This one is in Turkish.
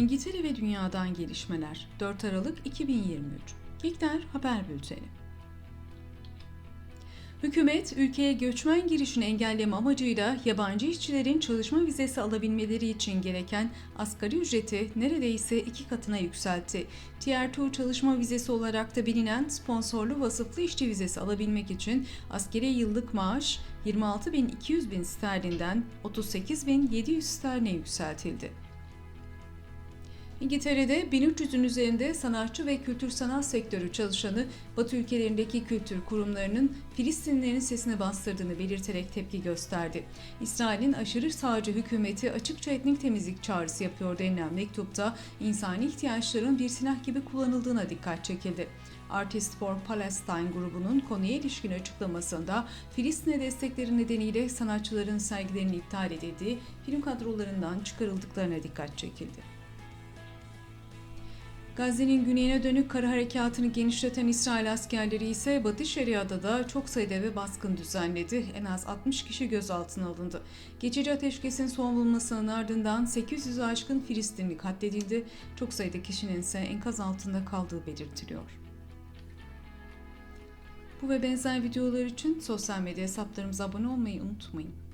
İngiltere ve Dünya'dan gelişmeler 4 Aralık 2023 İlkler Haber Bülteni Hükümet, ülkeye göçmen girişini engelleme amacıyla yabancı işçilerin çalışma vizesi alabilmeleri için gereken asgari ücreti neredeyse iki katına yükseltti. Tier 2 çalışma vizesi olarak da bilinen sponsorlu vasıflı işçi vizesi alabilmek için askeri yıllık maaş 26.200 bin sterlinden 38.700 sterline yükseltildi. İngiltere'de 1300'ün üzerinde sanatçı ve kültür sanat sektörü çalışanı Batı ülkelerindeki kültür kurumlarının Filistinlilerin sesini bastırdığını belirterek tepki gösterdi. İsrail'in aşırı sağcı hükümeti açıkça etnik temizlik çağrısı yapıyor denilen mektupta insani ihtiyaçların bir silah gibi kullanıldığına dikkat çekildi. Artist for Palestine grubunun konuya ilişkin açıklamasında Filistin'e destekleri nedeniyle sanatçıların sergilerinin iptal edildiği, film kadrolarından çıkarıldıklarına dikkat çekildi. Gazze'nin güneyine dönük kara harekatını genişleten İsrail askerleri ise Batı Şeria'da da çok sayıda eve baskın düzenledi. En az 60 kişi gözaltına alındı. Geçici ateşkesin son bulmasının ardından 800'ü aşkın Filistinli katledildi. Çok sayıda kişinin ise enkaz altında kaldığı belirtiliyor. Bu ve benzer videolar için sosyal medya hesaplarımıza abone olmayı unutmayın.